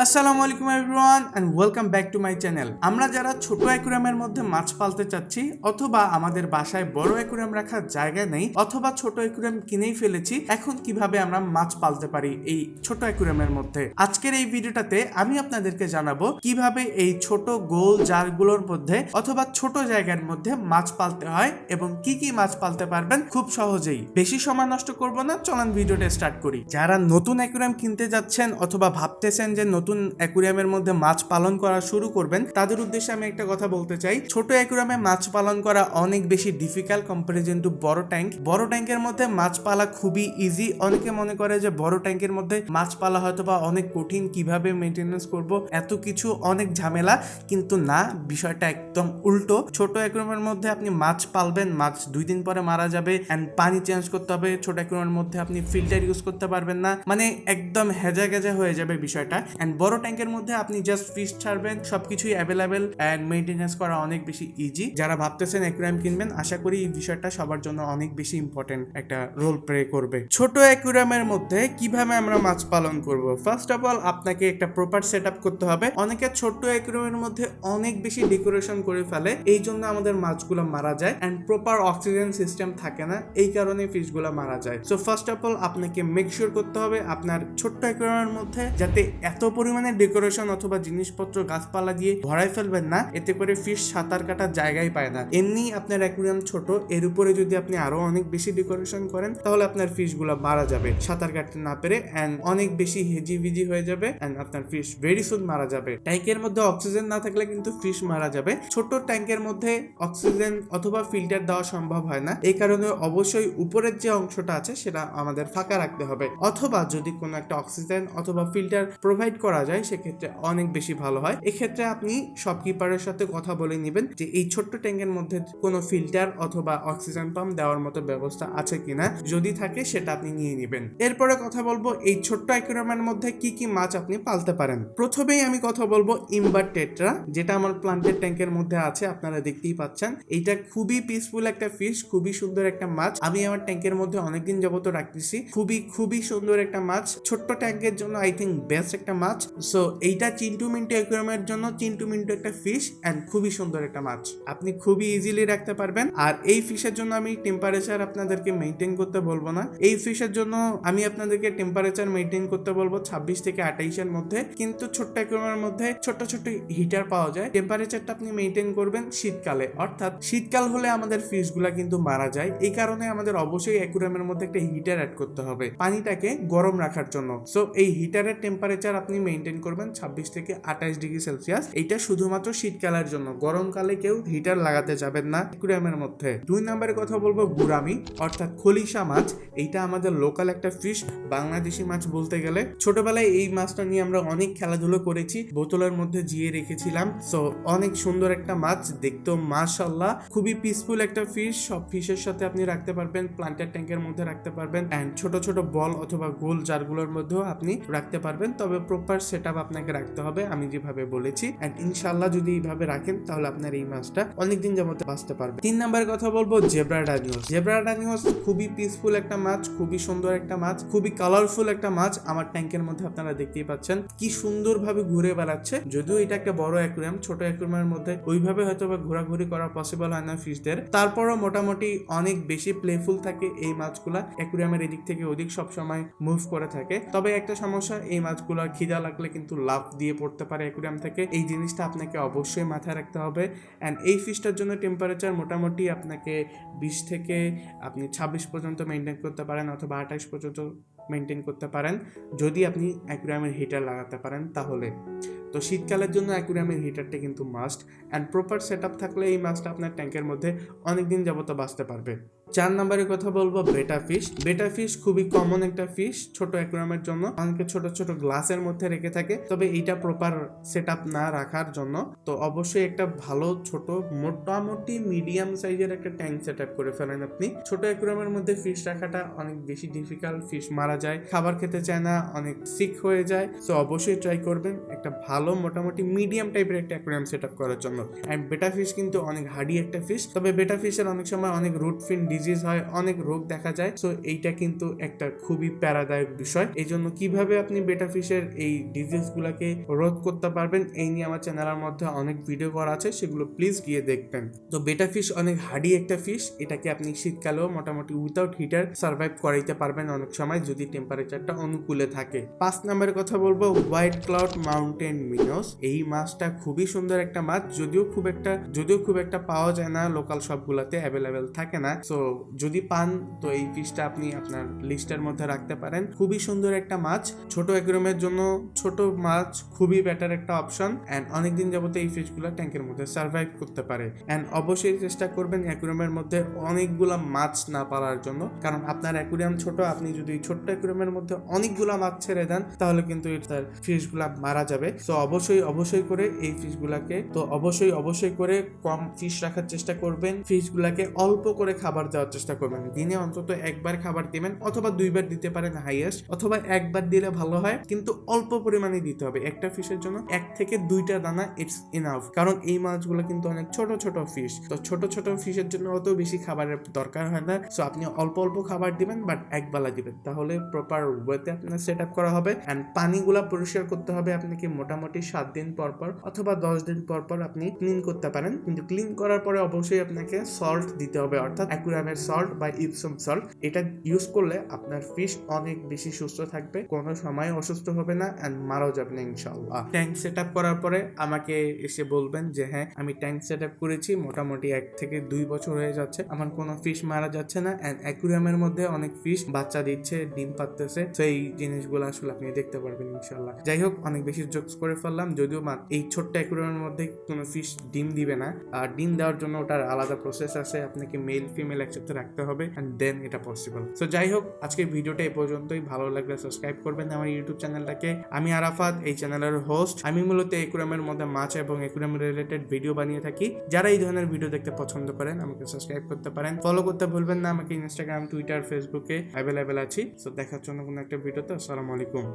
আসসালামু আলাইকুম everyone and welcome back to my channel আমরা যারা ছোট অ্যাকুরিয়ামের মধ্যে মাছ পালতে চাচ্ছি, অথবা আমাদের বাসায় বড় অ্যাকুরিয়াম রাখার জায়গা নেই, অথবা ছোট অ্যাকুরিয়াম কিনেই ফেলেছি, এখন কীভাবে আমরা মাছ পালতে পারি এই ছোট অ্যাকুরিয়ামের মধ্যে? আজকের এই ভিডিওটাতে আমি আপনাদেরকে জানাব কীভাবে এই ছোট গোল জারগুলোর মধ্যে অথবা ছোট জায়গার মধ্যে মাছ পালতে হয় এবং কি কি মাছ পালতে পারবেন খুব সহজেই। বেশি সময় নষ্ট করব না, চলেন ভিডিওটা স্টার্ট করি। যারা নতুন অ্যাকুরিয়াম কিনতে যাচ্ছেন অথবা ভাবতেছেন যে নতুন অ্যাকুরিয়ামের মধ্যে মাছ পালন করা শুরু করবেন, তাদের উদ্দেশ্যে আমি একটা কথা বলতে চাই। ছোট অ্যাকুরিয়ামে মাছ পালন করা অনেক বেশি ডিফিকাল্ট কম্পারিজন টু বড় ট্যাঙ্ক বড় ট্যাঙ্কের মধ্যে মাছ পালা খুবই ইজি অনেকে মনে করে যে বড় ট্যাঙ্কের মধ্যে মাছ পালা হয়তো বা অনেক কঠিন, কীভাবে মেনটেনেন্স করব, এত কিছু অনেক ঝামেলা, কিন্তু না, বিষয়টা একদম উল্টো। ছোট অ্যাকুরিয়ামের মধ্যে আপনি মাছ পালবেন, মাছ দুই দিন পরে মারা যাবে অ্যান্ড পানি চেঞ্জ করতে হবে। ছোট অ্যাকুরিয়ামের মধ্যে আপনি ফিল্টার ইউজ করতে পারবেন না। মানে একদম হেজা গেজা হয়ে যাবে বিষয়টা। অ্যান্ড বড় ট্যাঙ্কের মধ্যে আপনি জাস্ট ফিশ ছাড়বেন, সবকিছুই অ্যাভেলেবেল অ্যান্ড মেনটেনেন্স করা অনেক বেশি ইজি যারা ভাবতেছেন অ্যাকুরিয়াম কিনবেন, আশা করি এই বিষয়টা সবার জন্য অনেক বেশি ইম্পর্টেন্ট একটা রোল প্লে করবে। ছোট অ্যাকুরিয়ামের মধ্যে কীভাবে আমরা মাছ পালন করব? ফার্স্ট অফ অল আপনাকে একটা প্রপার সেট করতে হবে। অনেকে ছোট্ট অ্যাকুরিয়ামের মধ্যে অনেক বেশি ডেকোরেশন করে ফেলে, এই জন্য আমাদের মাছগুলো মারা যায় অ্যান্ড প্রপার অক্সিজেন সিস্টেম থাকে না, এই কারণে ফিশগুলো মারা যায়। সো ফার্স্ট অফ অল আপনাকে মেক শিওর করতে হবে আপনার ছোট্ট অ্যাকুরিয়ামের মধ্যে যাতে এত পরিমাণে ডেকোরেশন অথবা জিনিসপত্র, গাছপালা দিয়ে ভরাই ফেলবেন না, এতে করে ফিশ সাঁতার কাটার জায়গাই পায় না। এমনি আপনার অ্যাকুরিয়াম ছোট, এর উপরে যদি আপনি আরও অনেক বেশি ডেকোরেশন করেন, তাহলে আপনার ফিশ ফিশগুলো মারা যাবে। সাঁতার কাটতে না পেরে অ্যান্ড অনেক বেশি হেজি ভিজি হয়ে যাবে অ্যান্ড আপনার ফিশ ভেরি সুন মারা যাবে। ট্যাঙ্কের মধ্যে অক্সিজেন না থাকলে কিন্তু ফিশ মারা যাবে। ছোট ট্যাঙ্কের মধ্যে অক্সিজেন অথবা ফিল্টার দেওয়া সম্ভব হয় না। এই কারণে অবশ্যই উপরের যে অংশটা আছে, সেটা আমাদের ফাঁকা রাখতে হবে। অথবা যদি কোনো একটা অক্সিজেন অথবা ফিল্টার প্রোভাইড করা যায়, সেক্ষেত্রে অনেক বেশি ভালো হয়। এক্ষেত্রে আপনি শপকিপারের সাথে কথা বলে নেবেন যে, এই ছোট্ট ট্যাঙ্কের মধ্যে কোনো ফিল্টার অথবা অক্সিজেন পাম্প দেওয়ার মতো ব্যবস্থা আছে কিনা? যদি থাকে, সেটা আপনি নিয়ে নেবেন। এরপরে কথা বলব, এই ছোট্ট অ্যাকুরিয়ামের মধ্যে কি কি মাছ আপনি পালতে পারেন? প্রথমেই আমি কথা বলব ইম্বার টেট্রা, যেটা আমার প্লান্টের ট্যাঙ্কের মধ্যে আছে, আপনারা দেখতেই পাচ্ছেন। এইটা খুবই পিসফুল একটা ফিশ খুবই সুন্দর একটা মাছ। আমি আমার ট্যাঙ্কের মধ্যে অনেকদিন যাবত রাখতেছি। খুবই খুবই সুন্দর একটা মাছ। ছোট্ট ট্যাঙ্কের জন্য আই থিঙ্ক বেস্ট একটা মাছ সো এইটা চিন্টু মিন্টু অ্যাকুরিয়ামের জন্য চিন্টু মিন্টু একটা ফিশ অ্যান্ড খুবই সুন্দর একটা মাছ। আপনি খুবই ইজিলি রাখতে পারবেন। আর এই ফিশের জন্য আমি টেম্পারেচার আপনাদেরকে মেনটেন করতে বলব না। এই ফিশের জন্য আমি আপনাদেরকে টেম্পারেচার মেনটেন করতে বলব ছাব্বিশ থেকে আঠাইশের মধ্যে। কিন্তু ছোট্ট অ্যাকুরিয়ামের মধ্যে ছোট ছোট হিটার পাওয়া যায়। টেম্পারেচারটা আপনি মেনটেন করবেন শীতকালে। অর্থাৎ শীতকাল হলে আমাদের ফিশগুলা কিন্তু মারা যায়। এই কারণে আমাদের অবশ্যই অ্যাকুরিয়ামের মধ্যে একটা হিটার অ্যাড করতে হবে। পানিটাকে গরম রাখার জন্য। সো এই হিটারের টেম্পারেচার আপনি মেনটেন করবেন ছাব্বিশ থেকে আঠাইশ ডিগ্রি সেলসিয়াস। এইটা শুধুমাত্র শীতকালের জন্য। গরমকালে কেউ হিটার লাগাতে যাবেন না অ্যাকুরিয়ামের মধ্যে। দুই নম্বরে কথা বলব গুরামি অর্থাৎ খলিশা মাছ। এইটা আমাদের লোকাল একটা ফিশ বাংলাদেশি মাছ বলতে গেলে। ছোটবেলায় এই মাছটা নিয়ে আমরা অনেক খেলাধুলো করেছি, বোতলের মধ্যে জিয়ে রেখেছিলাম। সো অনেক সুন্দর একটা মাছ, দেখতেও মাশাল্লাহ খুবই পিসফুল একটা ফিশ সব ফিশের সাথে আপনি রাখতে পারবেন প্লান্টার ট্যাঙ্কের মধ্যে রাখতে পারবেন। অ্যান্ড ছোট ছোট বল অথবা গোল জারগুলোর মধ্যেও আপনি রাখতে পারবেন। তবে প্রপার সেট আপনাকে রাখতে হবে, আমি যেভাবে বলেছি। অ্যান্ড ইনশাল্লাহ যদি এইভাবে রাখেন, তাহলে আপনার এই মাছটা অনেকদিন যাবত বাঁচতে পারবে। তিন নাম্বার কথা বলব, জেব্রা ডানিওস জেব্রা ডানিওস খুবই পিসফুল একটা মাছ, খুবই সুন্দর একটা মাছ, খুবই কালারফুল একটা মাছ। আমার ট্যাঙ্কের মধ্যে আপনারা দেখতেই পাচ্ছেন কি সুন্দরভাবে ঘুরে বেড়াচ্ছে। যদিও এটা একটা বড় অ্যাকুরিয়াম ছোট অ্যাকুরিয়ামের মধ্যে ওইভাবে হয়তো বা ঘোরাঘুরি করা পসিবল হয় না ফিশদের তারপরও মোটামুটি অনেক বেশি প্লেফুল থাকে এই মাছগুলা। অ্যাকুরিয়ামের এদিক থেকে ওদিক সবসময় মুভ করে থাকে। তবে একটা সমস্যা, এই মাছগুলো খিদা লাগলে কিন্তু লাভ দিয়ে পড়তে পারে অ্যাকুরিয়াম থেকে। এই জিনিসটা আপনাকে অবশ্যই মাথায় রাখতে হবে। অ্যান্ড এই ফিশটার জন্য টেম্পারেচার মোটামুটি আপনাকে বিশ থেকে আপনি ছাব্বিশ পর্যন্ত মেনটেন করতে পারেন অথবা আঠাশ পর্যন্ত মেনটেন করতে পারেন। যদি আপনি অ্যাকুরিয়ামের হিটার লাগাতে পারেন তাহলে। তো শীতকালের জন্য অ্যাকুরিয়ামের হিটারটা কিন্তু মাস্ট অ্যান্ড প্রপার সেট থাকলে এই মাছটা আপনার ট্যাঙ্কের মধ্যে অনেক দিন যাবত বাঁচতে পারবে। চার নম্বরে কথা বলব বেটা ফিশ বেটা ফিশ খুবই কমন একটা ফিশ ছোট অ্যাকুরিয়ামের জন্য। অনেকে ছোট ছোট গ্লাসের মধ্যে রেখে থাকে। তবে এইটা প্রপার সেট না রাখার জন্য। তো অবশ্যই একটা ভালো, ছোট, মোটামুটি মিডিয়াম সাইজের একটা ট্যাঙ্ক সেট করে ফেলেন আপনি। ছোট অ্যাকুরিয়ামের মধ্যে ফিশ রাখাটা অনেক বেশি ডিফিকাল্ট ফিশ মারা যায়। খাবার খেতে চায় না, অনেক সিক হয়ে যায়। তো অবশ্যই ট্রাই করবেন একটা ভালো, মোটামুটি মিডিয়াম টাইপের একটা অ্যাকুরিয়াম সেট করার জন্য। অ্যান্ড বেটা ফিশ কিন্তু অনেক হার্ডি একটা ফিশ তবে বেটা ফিশের অনেক সময় অনেক রুট ফিন ডিজিজ হয়, অনেক রোগ দেখা যায়। সো এইটা কিন্তু একটা খুবই প্যারাদায়ক বিষয়। এই জন্য কীভাবে আপনি বেটা ফিশের এই ডিজিজ গুলাকে রোধ করতে পারবেন, এই নিয়ে আমার চ্যানেলের মধ্যে অনেক ভিডিও করা আছে, সেগুলো প্লিজ গিয়ে দেখবেন। তো বেটা ফিশ অনেক হার্ডি একটা ফিশ এটাকে আপনি শীতকালেও মোটামুটি উইথাউট হিটার সার্ভাইভ করাইতে পারবেন অনেক সময়, যদি টেম্পারেচারটা অনুকূলে থাকে। পাঁচ নম্বরের কথা বলব হোয়াইট ক্লাউড মাউন্টেন মিনোস এই মাছটা খুবই সুন্দর একটা মাছ, যদিও খুব একটা, যদিও খুব একটা পাওয়া যায় না লোকাল সবগুলাতে অ্যাভেলেবেল থাকে না। সো যদি পান, তো এই ফিশটা আপনি আপনার লিস্টের মধ্যে রাখতে পারেন। খুবই সুন্দর একটা মাছ। ছোট অ্যাকুরিয়ামের জন্য ছোট মাছ খুবই বেটার একটা অপশন অ্যান্ড অনেকদিন যাবত এই ফিশগুলো ট্যাঙ্কের মধ্যে সার্ভাইভ করতে পারে। অ্যান্ড অবশ্যই চেষ্টা করবেন অ্যাকুরিয়ামের মধ্যে অনেকগুলা মাছ না পালার জন্য। কারণ আপনার অ্যাকুরিয়াম ছোট, আপনি যদি ছোট্ট অ্যাকুরিয়ামের মধ্যে অনেকগুলা মাছ ছেড়ে দেন, তাহলে কিন্তু তার ফিশগুলা মারা যাবে। তো অবশ্যই অবশ্যই করে এই ফিশগুলাকে তো অবশ্যই অবশ্যই করে কম ফিশ রাখার চেষ্টা করবেন। ফিশগুলাকে অল্প করে খাবার দেওয়ার চেষ্টা করবেন। দিনে অন্তত একবার খাবার দিবেন অথবা দুইবার দিতে পারেন হাইয়েস্ট অথবা একবার দিলে ভালো হয়, কিন্তু অল্প পরিমাণে দিতে হবে। একটা ফিশের জন্য এক থেকে দুইটা দানা ইটস ইনাফ কারণ এই মাছগুলো কিন্তু অনেক ছোট ছোট ফিশ তো ছোট ছোট ফিশের জন্য অত বেশি খাবারের দরকার হয় না। সো আপনি অল্প অল্প খাবার দিবেন বাট একবেলা দিবেন। তাহলে প্রপার ওয়েতে আপনার সেট আপ করা হবে অ্যান্ড পানিগুলা পরিষ্কার করতে হবে আপনাকে মোটামুটি সাত দিন পর পর অথবা দশ দিন পর পর আপনি ক্লিন করতে পারেন। কিন্তু ক্লিন করার পরে অবশ্যই আপনাকে সল্ট দিতে হবে, অর্থাৎ অ্যাকুরামের সল্ট বা ইপসম সল্ট এটা ইউজ করলে আপনার ফিশ অনেক বেশি সুস্থ থাকবে, কোনো সময় অসুস্থ হবে না অ্যান্ড মারাও যাবে না ইনশাল্লাহ ট্যাঙ্ক সেট আপ করার পরে আমাকে এসে বলবেন যে হ্যাঁ আমি ট্যাঙ্ক সেট আপ করেছি, মোটামুটি এক থেকে দুই বছর হয়ে যাচ্ছে, আমার কোনো ফিশ মারা যাচ্ছে না অ্যান্ড অ্যাকুরিয়ামের মধ্যে অনেক ফিশ বাচ্চা দিচ্ছে, ডিম পাততেছে তো এই জিনিসগুলো আসলে আপনি দেখতে পারবেন ইনশাল্লাহ যাই হোক, অনেক বেশি জোকস করে ফেললাম, যদিও এই ছোট্ট অ্যাকুরিয়ামের মধ্যে কোনো ফিশ ডিম দিবে না। আর ডিম দেওয়ার জন্য ওটার আলাদা প্রসেস আছে, আপনাকে মেল ফিমেল একসাথে রাখতে হবে অ্যান্ড দেন এটা পসিবল সো যাই হোক আজকের ভিডিওটা এই পর্যন্তই। ভালো লাগলে সাবস্ক্রাইব করবেন আমার ইউটিউব চ্যানেলটাকে আমি আরাফাত, এই চ্যানেলের হোস্ট আমি মূলত একুরামের মধ্যে মাছ এবং একুরাম রিলেটেড ভিডিও বানিয়ে থাকি। যারা এই ধরনের ভিডিও দেখতে পছন্দ করেন, আমাকে সাবস্ক্রাইব করতে পারেন। ফলো করতে ভুলবেন না, আমাকে ইনস্টাগ্রাম টুইটার ফেসবুকে অ্যাভেলেবেল আছি। সো দেখার জন্য কোনো একটা ভিডিওতে আসসালামু আলাইকুম।